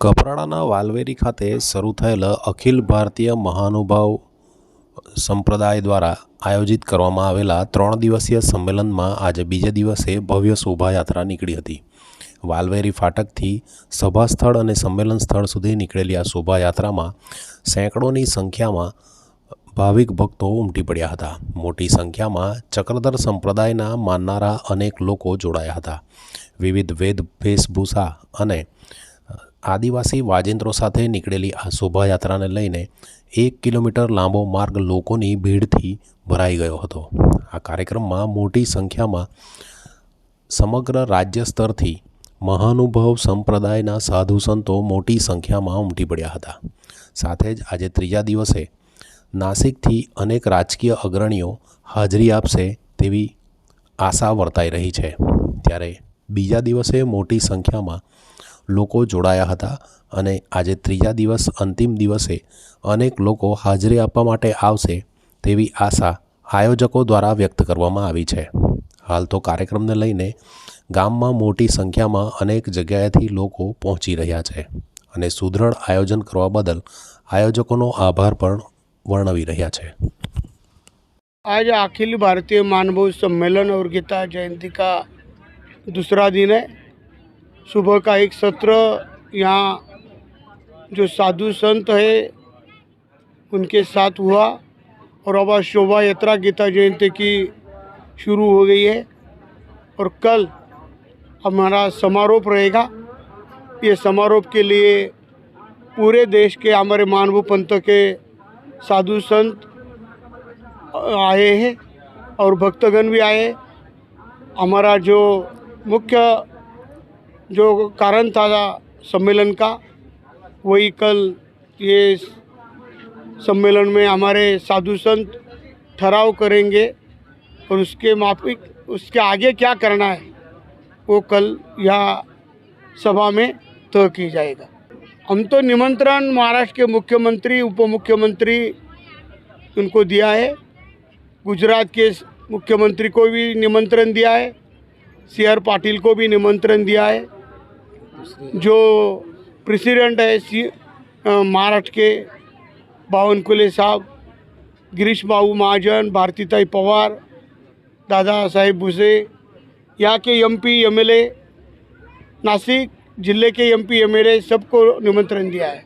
કપરાડાના વાલવેરી ખાતે શરૂ થયેલ અખિલ ભારતીય મહાનુભાવ સંપ્રદાય દ્વારા આયોજિત કરવામાં આવેલા ત્રણ દિવસીય સંમેલનમાં આજે બીજા દિવસે ભવ્ય શોભાયાત્રા નીકળી હતી. વાલવેરી ફાટકથી સભા સ્થળ અને સંમેલન સ્થળ સુધી નીકળેલી આ શોભાયાત્રામાં સેંકડોની સંખ્યામાં ભાવિક ભક્તો ઉમટી પડ્યા હતા. મોટી સંખ્યામાં ચક્રધર સંપ્રદાયના માનનારા અનેક લોકો જોડાયા હતા. વિવિધ વેદ, વેશભૂષા અને આદિવાસી વાજિંત્રો સાથે નીકળેલી આ શોભાયાત્રાને લઈને એક કિલોમીટર લાંબો માર્ગ લોકોની ભીડથી ભરાઈ ગયો હતો. આ કાર્યક્રમમાં મોટી સંખ્યામાં સમગ્ર રાજ્ય સ્તરથી મહાનુભવ સંપ્રદાયના સાધુ સંતો મોટી સંખ્યામાં ઉમટી પડ્યા હતા. સાથે જ આજે ત્રીજા દિવસે નાસિકથી અનેક રાજકીય અગ્રણીઓ હાજરી આપશે તેવી આશા વર્તાઈ રહી છે. ત્યારે બીજા દિવસે મોટી સંખ્યામાં લોકો જોડાયા હતા અને આજે ત્રીજા દિવસ અંતિમ દિવસે અનેક લોકો હાજરી આપવા માટે આવશે તેવી આશા આયોજકો દ્વારા વ્યક્ત કરવામાં આવી છે હાલ તો કાર્યક્રમને લઈને ગામમાં મોટી સંખ્યામાં અનેક જગ્યાએથી લોકો પહોંચી રહ્યા છે અને સુદૃઢ આયોજન કરવા બદલ આયોજકોનો આભાર પણ વર્ણવી રહ્યા છે आज अखिल भारतीय मानव सम्मेलन और गीता जयंती का दूसरा दिन है सुबह का एक सत्र, यहाँ जो साधु संत है, उनके साथ हुआ और अब आज शोभा यात्रा गीता जयंती की शुरू हो गई है। और कल हमारा समारोह रहेगा। ये समारोह के लिए पूरे देश के हमारे मानव पंथ के साधु संत आए हैं और भक्तगण भी आए हमारा जो मुख्य जो कारण था सम्मेलन का, वही कल ये सम्मेलन में हमारे साधु संत ठहराव करेंगे और उसके माफिक, उसके आगे क्या करना है, वो कल यहाँ सभा में तय की जाएगा। हम तो निमंत्रण महाराष्ट्र के मुख्यमंत्री उप मुख्यमंत्री उनको दिया है। गुजरात के मुख्यमंत्री को भी निमंत्रण दिया है। सी आर पाटिल को भी निमंत्रण दिया है। जो प्रेसिडेंट है सी अ, महाराष्ट्र के बावनकुले साहब गिरीश बाबू महाजन भारतीताई पवार दादा साहेब भुसे यहाँ के एमपी एमएलए नासिक जिले के एमपी एमएलए सबको निमंत्रण दिया है